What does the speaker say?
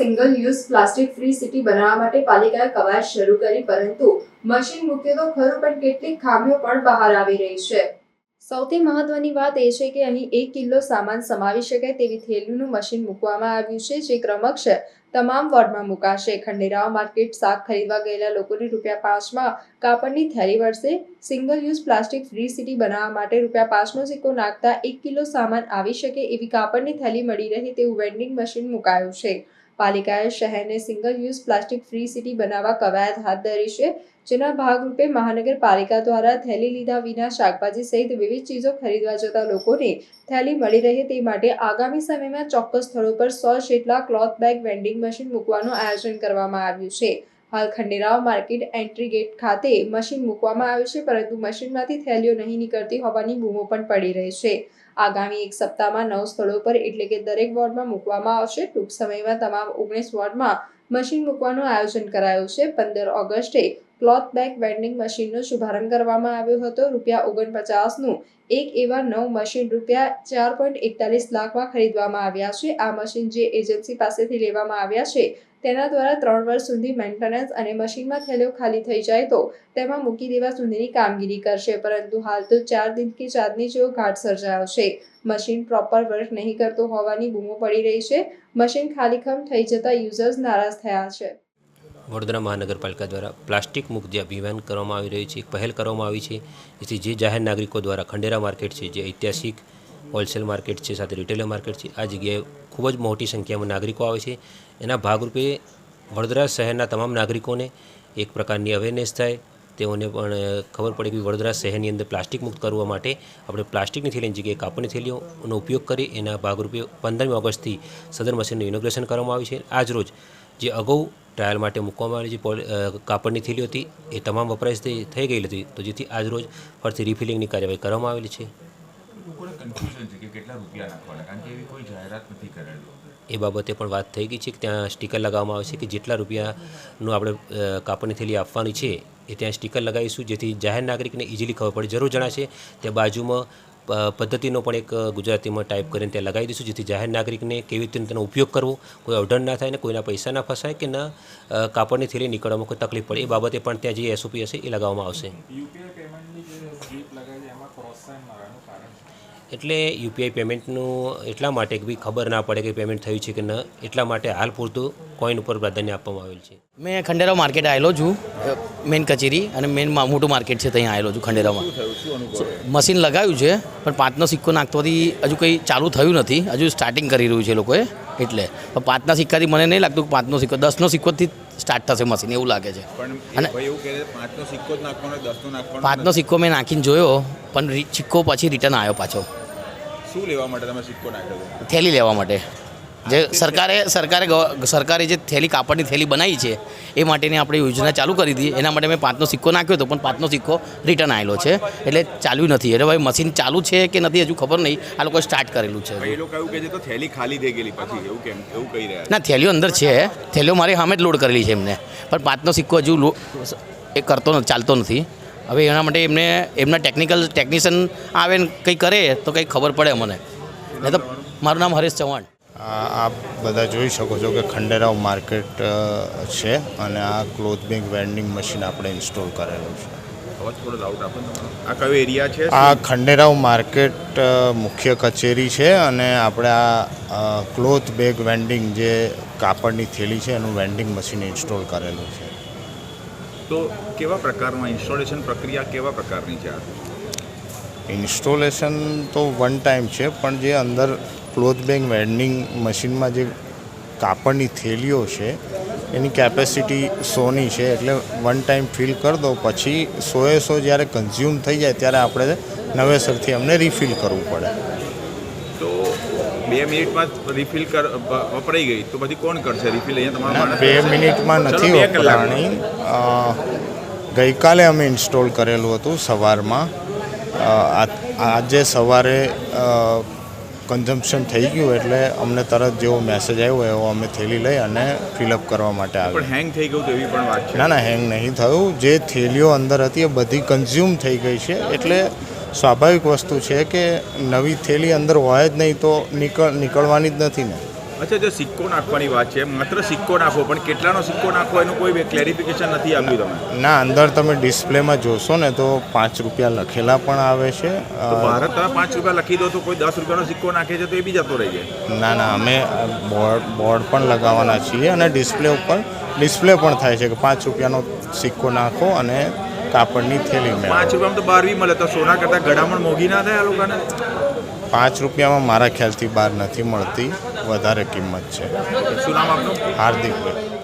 Single use plastic free city બનાવવા માટે પાલિકાએ કવાયત શરૂ કરી, પરંતુ મશીન મૂક્યું તો ખરું, પણ કેટલીક ખામીઓ પણ બહાર આવી રહી છે. સૌથી મહત્વની વાત એ છે કે અહીં એક કિલો સામાન સમાવી શકાય તેવી થેલીનું મશીન મૂકવામાં આવ્યું છે, જે ક્રમક્ષ તમામ વોર્ડમાં મુકાશે. ખંડેરાવ માર્કેટ શાક ખરીદવા ગયેલા લોકોને રૂપિયા પાંચમાં કાપડની થેલી વળશે. Single use plastic free city બનાવવા માટે રૂપિયા પાંચનો સિક્કો નાખતા એક કિલો સામાન આવી શકે એવી કાપડની થેલી મળી રહે તેવું વેન્ડિંગ મશીન મુકાયું છે. પાલિકાએ શહેરને single use plastic free city બનાવવા કવાયત હાથ ધરી છે. જેના ભાગરૂપે મહાનગરપાલિકા દ્વારા થેલી લીધા વિના શાકભાજી સહિત વિવિધ ચીજો ખરીદવા જતા લોકોને થેલી મળી રહે તે માટે આગામી સમયમાં ચોક્કસ સ્થળો પર સો જેટલા ક્લોથ બેગ વેન્ડિંગ મશીન મૂકવાનું આયોજન કરવામાં આવ્યું છે. હાલ ખંડેરાવ માર્કેટ એન્ટ્રી ગેટ ખાતે મશીન મૂકવામાં આવ્યું છે, પરંતુ મશીનમાંથી થેલીઓ નહીં નીકળતી હોવાની બૂમો પણ પડી રહી છે. આગામી એક સપ્તાહમાં નવ સ્થળો પર, એટલે કે દરેક વોર્ડમાં મૂકવામાં આવશે. ટૂંક સમયમાં તમામ ઓગણીસ વોર્ડમાં મશીન મૂકવાનું આયોજન કરાયું છે. પંદર ઓગસ્ટે ક્લોથ બેગ વેન્ડિંગ મશીનનો શુભારંભ કરવામાં આવ્યો હતો. રૂપિયા ઓગણપચાસનું એક એવા નવ મશીન રૂપિયા ચાર પોઈન્ટ એકતાલીસ લાખમાં ખરીદવામાં આવ્યા છે. આ મશીન જે એજન્સી પાસેથી લેવામાં આવ્યા છે તેના દ્વારા ત્રણ વર્ષ સુધી મેન્ટેનન્સ અને મશીનમાં થેલો ખાલી થઈ જાય તો તેમાં મૂકી દેવા સુધીની કામગીરી કરશે. પરંતુ હાલ તો ચાર દિન કે ચાંદની જેવો ઘાટ સર્જાયો છે. મશીન પ્રોપર વર્ક નહીં કરતું હોવાની બૂમો પડી રહી છે. મશીન ખાલીખમ થઈ જતા યુઝર્સ નારાજ થયા છે. વડોદરા મહાનગરપાલિકા દ્વારા પ્લાસ્ટિક મુક્ત જે અભિયાન કરવામાં આવી રહ્યું છે, એક પહેલ કરવામાં આવી છે. જેથી જે જાહેર નાગરિકો દ્વારા ખંડેરા માર્કેટ છે, જે ઐતિહાસિક હોલસેલ માર્કેટ છે, સાથે રિટેલર માર્કેટ છે, આ જગ્યાએ ખૂબ જ મોટી સંખ્યામાં નાગરિકો આવે છે. એના ભાગરૂપે વડોદરા શહેરના તમામ નાગરિકોને એક પ્રકારની અવેરનેસ થાય. તેઓને પણ ખબર પડે કે વડોદરા શહેરની અંદર પ્લાસ્ટિક મુક્ત કરવા માટે આપણે પ્લાસ્ટિકની થેલીની જગ્યાએ કાપડની થેલીઓનો ઉપયોગ કરી એના ભાગરૂપે પંદરમી ઓગસ્ટથી સદર મશીનનું ઇનોગ્રેશન કરવામાં આવ્યું છે. આજ રોજ જે અગાઉ ટ્રાયલ માટે મૂકવામાં આવેલી જે કાપડની થેલીઓ હતી, એ તમામ વપરાશ થઈ ગયેલી હતી. તો જેથી આજ રોજ ફરીથી રિફિલિંગની કાર્યવાહી કરવામાં આવેલી છે. લોકોને કન્ફ્યુઝન છે કે કેટલા રૂપિયા નાખવાના કારણ કે એવી કોઈ જાહેરાત નથી કરેલી. એ બાબતે પણ વાત થઈ ગઈ છે કે ત્યાં સ્ટીકર લગાવવામાં આવે છે કે જેટલા રૂપિયાનું આપણે કાપડની થેલી આપવાની છે એ ત્યાં સ્ટીકર લગાવીશું જેથી જાહેર નાગરિકને ઇઝીલી ખબર પડે. જરૂર જણાશે તે બાજુમાં પદ્ધતિનો પણ એક ગુજરાતીમાં ટાઈપ કરીને ત્યાં લગાવી દઈશું જેથી જાહેર નાગરિકને કેવી રીતે તેનો ઉપયોગ કરવો કોઈ અવઢણ ના થાય ને કોઈના પૈસા ના ફસાય કે ના કાપડની થેલી નીકળવામાં કોઈ તકલીફ પડે. એ બાબતે પણ ત્યાં જે એસઓપી હશે એ લગાવવામાં આવશે. જે સ્લીપ લગાવી છે એમાં ક્રોસ સાઇન મારવાનું કારણ શું? એટલે યુપીઆઈ પેમેન્ટનું એટલા માટે કે ભાઈ ખબર ના પડે કે પેમેન્ટ થયું છે કે ન એટલા માટે હાલ પૂરતું કોઈન ઉપર પ્રાધાન્ય આપવામાં આવેલ છે. મેં ખંડેરાવ માર્કેટ આવેલો છું મેન કચેરી અને મેન મોટું માર્કેટ છે ત્યાં આવેલો છું ખંડેરાવમાં. મશીન લગાવ્યું છે પણ પાંચનો સિક્કો નાખવાથી હજુ કંઈ ચાલુ થયું નથી. હજુ સ્ટાર્ટિંગ કરી રહ્યું છે લોકોએ એટલે. પણ પાંચના સિક્કાથી મને નહીં લાગતું કે પાંચનો સિક્કો દસનો સિક્કોથી સ્ટાર્ટ થશે મશીન એવું લાગે છે. અને એવું પાંચનો સિક્કો જ નાખવાનો દસનો નાખવાનો પાંચનો સિક્કો મેં નાખીને જોયો પણ સિક્કો પછી રિટર્ન આવ્યો પાછો. શું લેવા માટે તમે સિક્કો નાખ્યો થેલી લેવા માટે. જે સરકારે સરકારે સરકારે જે થેલી કાપડની થેલી બનાવી છે એ માટેની આપણે યોજના ચાલુ કરી હતી એના માટે મેં પાંચનો સિક્કો નાખ્યો હતો પણ પાંચનો સિક્કો રિટર્ન આવેલો છે. એટલે ચાલ્યું નથી. એટલે ભાઈ મશીન ચાલુ છે કે નથી હજુ ખબર નહીં. આ લોકો સ્ટાર્ટ કરેલું છે. એ લોકો એવું કહે છે તો થેલી ખાલી થઈ ગયેલી પછી એવું કેમ એવું કહી રહ્યા ના થેલીઓ અંદર છે. થેલીઓ મારી સામે જ લોડ કરેલી છે એમને. પણ પાંચનો સિક્કો હજુ એ કરતો ચાલતો નથી. હવે એના માટે એમને એમના ટેકનિકલ ટેકનિશિયન આવે ને કંઈ કરે તો કંઈ ખબર પડે મને નહીં તો મારું નામ હરેશ ચૌહાણ. આપ બધા જોઈ શકો છો કે ખંડેરાવ માર્કેટ છે અને આ ક્લોથ બેગ વેન્ડિંગ મશીન આપણે ઇન્સ્ટોલ કરેલું છે. આ ખંડેરાવ માર્કેટ મુખ્ય કચેરી છે અને આપણે આ ક્લોથ બેગ વેન્ડિંગ જે કાપડની થેલી છે એનું વેન્ડિંગ મશીન ઇન્સ્ટોલ કરેલું છે. તો કેવા પ્રકારમાં ઇન્સ્ટોલેશન પ્રક્રિયા કેવા પ્રકારની છે આ? ઇન્સ્ટોલેશન તો વન ટાઈમ છે, પણ જે અંદર ક્લોથ બેગ વેન્ડિંગ મશીનમાં જે કાપડની થેલીઓ છે, એની કેપેસિટી સોની છે, એટલે વન ટાઈમ ફિલ કરી દો, પછી સોએ સો જ્યારે કન્ઝ્યુમ થઈ જાય ત્યારે આપણે નવેસરથી અમને રિફિલ કરવું પડે. બે મિનિટમાં રિફિલ કર વપરાઈ ગઈ. તો પછી કોણ કરશે રિફિલ અહીંયા? તમારા બે મિનિટમાં નથી વપરાણી. ગઈકાલે અમે ઇન્સ્ટોલ કરેલું હતું સવારમાં. આજે સવારે કન્ઝમ્પશન થઈ ગયું એટલે અમને તરત જેવો મેસેજ આવ્યો એવો અમે થેલી લઈ અને ફિલઅપ કરવા માટે પણ હેંગ થઈ ગયું એવી પણ વાત છે. ના ના હેંગ નહીં થયું. જે થેલીઓ અંદર હતી એ બધી કન્ઝ્યુમ થઈ ગઈ છે. એટલે સ્વાભાવિક વસ્તુ છે કે નવી થેલી અંદર હોય જ નહીં તો નીકળ નીકળવાની જ નથી ને. અચ્છા જો સિક્કો નાખવાની વાત છે માત્ર સિક્કો નાખો પણ કેટલાનો સિક્કો નાખો એનું કોઈ ક્લેરિફિકેશન નથી આપ્યું તમે? ના અંદર તમે ડિસ્પ્લેમાં જોશો ને તો પાંચ રૂપિયા લખેલા પણ આવે છે ભારત તમે પાંચ રૂપિયા લખી દો તો કોઈ દસ રૂપિયાનો સિક્કો નાખે છે તો એ બી જતો રહી જાય. ના ના અમે બોર્ડ બોર્ડ પણ લગાવવાના છીએ અને ડિસ્પ્લે ઉપર ડિસ્પ્લે પણ થાય છે કે પાંચ રૂપિયાનો સિક્કો નાખો અને કાપડની થેલી પાંચ રૂપિયામાં તો બાર બી મળે. તો સોના કરતાં ગળામણ મોંઘી ના થાય આ લોકોને? પાંચ રૂપિયામાં મારા ખ્યાલથી બહાર નથી મળતી. વધારે કિંમત છે. શું નામ આપનું? હાર્દિકભાઈ.